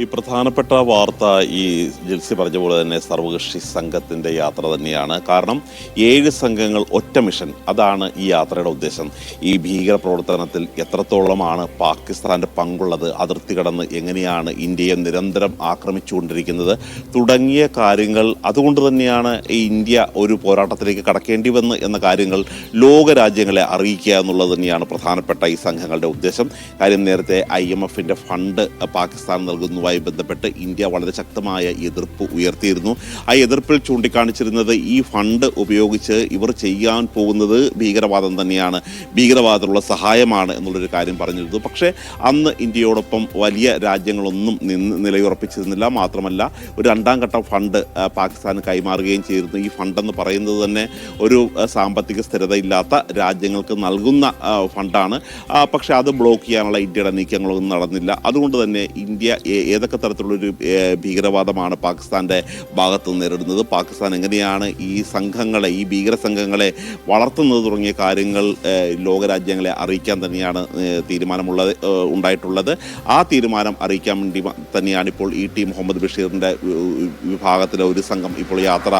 ഈ പ്രധാനപ്പെട്ട വാർത്ത ഈ ജിൽസി പറഞ്ഞ പോലെ തന്നെ സർവകക്ഷി സംഘത്തിന്റെ യാത്ര തന്നെയാണ്. കാരണം ഏഴ് സംഘങ്ങൾ ഒറ്റ മിഷൻ അതാണ് ഈ യാത്രയുടെ ഉദ്ദേശം. ഈ ഭീകര പ്രവർത്തനത്തിൽ എത്രത്തോളമാണ് പാകിസ്ഥാന്റെ പങ്കുള്ളത് അതിർത്തി കടന്ന് എങ്ങനെയാണ് ഇന്ത്യയെ നിരന്തരം ആക്രമിച്ചുകൊണ്ടിരിക്കുന്നത് തുടങ്ങിയ കാര്യങ്ങൾ അതുകൊണ്ട് തന്നെയാണ് ഈ ഇന്ത്യ ഒരു പോരാട്ടത്തിലേക്ക് കടക്കേണ്ടി വന്ന് എന്ന കാര്യങ്ങൾ ലോക രാജ്യങ്ങളെ അറിയിക്കുക എന്നുള്ളത് തന്നെയാണ് പ്രധാനപ്പെട്ട ഈ സംഘങ്ങളുടെ ഉദ്ദേശം. കാര്യം നേരത്തെ ഐ എം എഫിന്റെ ഫണ്ട് പാകിസ്ഥാൻ നൽകുന്നതുമായി ബന്ധപ്പെട്ട് ഇന്ത്യ വളരെ ശക്തമായ എതിർപ്പ് ഉയർത്തിയിരുന്നു. ആ എതിർപ്പിൽ ചൂണ്ടിക്കാണിച്ചിരുന്നത് ഈ ഫണ്ട് ഉപയോഗിച്ച് ഇവർ ചെയ്യാൻ പോകുന്നത് ഭീകരവാദം തന്നെയാണ്. ഭീകരവാദത്തിലുള്ള സഹായമാണ് എന്നുള്ളൊരു കാര്യം പറഞ്ഞിരുന്നു. പക്ഷേ അന്ന് ഇന്ത്യയോടൊപ്പം വലിയ രാജ്യങ്ങളൊന്നും നിന്ന് നിലയുറപ്പിച്ചിരുന്നില്ല. മാത്രമല്ല ഒരു രണ്ടാം ഘട്ടം ഫണ്ട് പാകിസ്ഥാന് കൈമാറുകയും ചെയ്തിരുന്നു. ഈ ഫണ്ടെന്ന് പറയുന്നത് തന്നെ ഒരു സാമ്പത്തിക സ്ഥിരതയില്ലാത്ത രാജ്യങ്ങൾക്ക് നൽകുന്ന ഫണ്ടാണ്. പക്ഷേ അത് ബ്ലോക്ക് ചെയ്യാനുള്ള ഇന്ത്യയുടെ നീക്കങ്ങളൊന്നും നടന്നില്ല. അതുകൊണ്ട് തന്നെ ഇന്ത്യ ഏതൊക്കെ തരത്തിലുള്ളൊരു ഭീകരവാദമാണ് പാകിസ്ഥാന്റെ ഭാഗത്ത് നേരിടുന്നത്? പാകിസ്ഥാൻ എങ്ങനെയാണ് ഈ സംഘങ്ങളെ ഈ ഭീകര സംഘങ്ങളെ വളർത്തുന്നത് തുടങ്ങിയ കാര്യങ്ങൾ ലോകരാജ്യങ്ങളെ അറിയിക്കാൻ തന്നെയാണ് തീരുമാനമുള്ളത് ഉണ്ടായിട്ടുള്ളത്. ആ തീരുമാനം അറിയിക്കാൻ വേണ്ടി തന്നെയാണ് ഇപ്പോൾ ഇ ടി മുഹമ്മദ് ബഷീറിന്റെ വിഭാഗത്തിലെ ഒരു സംഘം ഇപ്പോൾ യാത്ര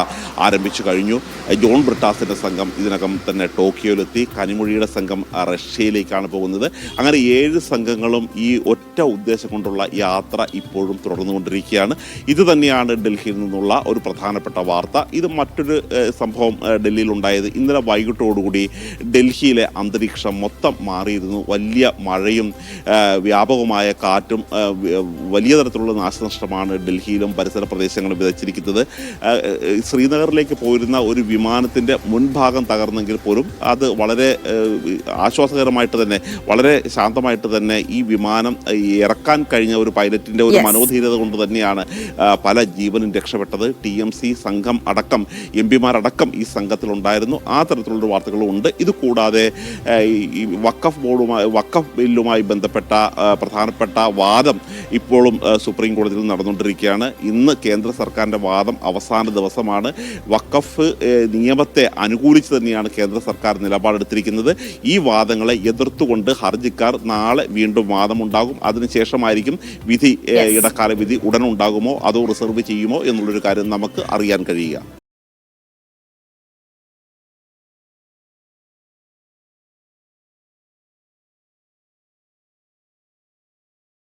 ആരംഭിച്ചു കഴിഞ്ഞു. ജോൺ ബ്രിട്ടാസിന്റെ സംഘം ഇതിനകം തന്നെ ടോക്കിയോയിലെത്തി. കനിമൊഴിയുടെ സംഘം റഷ്യയിലേക്കാണ് പോകുന്നത്. അങ്ങനെ ഏഴ് സംഘങ്ങളും ഈ ഒറ്റ ഉദ്ദേശം കൊണ്ടുള്ള യാത്ര ഇപ്പോഴും തുടർന്നുകൊണ്ടിരിക്കുകയാണ്. ഇത് തന്നെയാണ് ഡൽഹിയിൽ നിന്നുള്ള ഒരു പ്രധാനപ്പെട്ട വാർത്ത. ഇത് മറ്റൊരു സംഭവം ഡൽഹിയിൽ ഉണ്ടായത് ഇന്നലെ വൈകിട്ടോടുകൂടി ഡൽഹിയിലെ അന്തരീക്ഷം മൊത്തം മാറിയിരുന്നു. വലിയ മഴയും വ്യാപകമായ കാറ്റും വലിയ തരത്തിലുള്ള നാശനഷ്ടമാണ് ഡൽഹിയിലും പരിസര പ്രദേശങ്ങളും വിതച്ചിരിക്കുന്നത്. ശ്രീനഗറിലേക്ക് പോയിരുന്ന ഒരു വിമാനത്തിന്റെ മുൻഭാഗം തകർന്നെങ്കിൽ പോലും അത് വളരെ ആശ്വാസകരമായിട്ട് തന്നെ വളരെ ശാന്തമായിട്ട് തന്നെ ഈ വിമാനം ഇറക്കാൻ കഴിഞ്ഞ ഒരു പൈലറ്റിന്റെ ഒരു Yes. മനോധീരത കൊണ്ട് തന്നെയാണ് പല ജീവനും രക്ഷപ്പെട്ടത്. ടി എം സി സംഘം അടക്കം എം പിമാരടക്കം ഈ സംഘത്തിലുണ്ടായിരുന്നു. ആ തരത്തിലുള്ള വാർത്തകളും ഉണ്ട്. ഇത് കൂടാതെ ഈ- വക്കഫ് ബോർഡുമായി വക്കഫ് ബില്ലുമായി ബന്ധപ്പെട്ട പ്രധാനപ്പെട്ട വാദം ഇപ്പോഴും സുപ്രീം കോടതിയിൽ നടന്നുകൊണ്ടിരിക്കുകയാണ്. ഇന്ന് കേന്ദ്ര സർക്കാരിന്റെ വാദം അവസാന ദിവസമാണ്. വക്കഫ് നിയമത്തെ അനുകൂലിച്ച് തന്നെയാണ് കേന്ദ്ര സർക്കാർ നിലപാടെടുത്തിരിക്കുന്നത്. ഈ വാദങ്ങളെ എതിർത്തുകൊണ്ട് ഹർജിക്കാർ നാളെ വീണ്ടും വാദമുണ്ടാകും. അതിനുശേഷമായിരിക്കും വിധി. ഇടക്കാല വിധി ഉടൻ ഉണ്ടാകുമോ? അതോ റിസർവ് ചെയ്യുമോ? എന്നുള്ളൊരു കാര്യം നമുക്ക് അറിയാൻ കഴിയുക.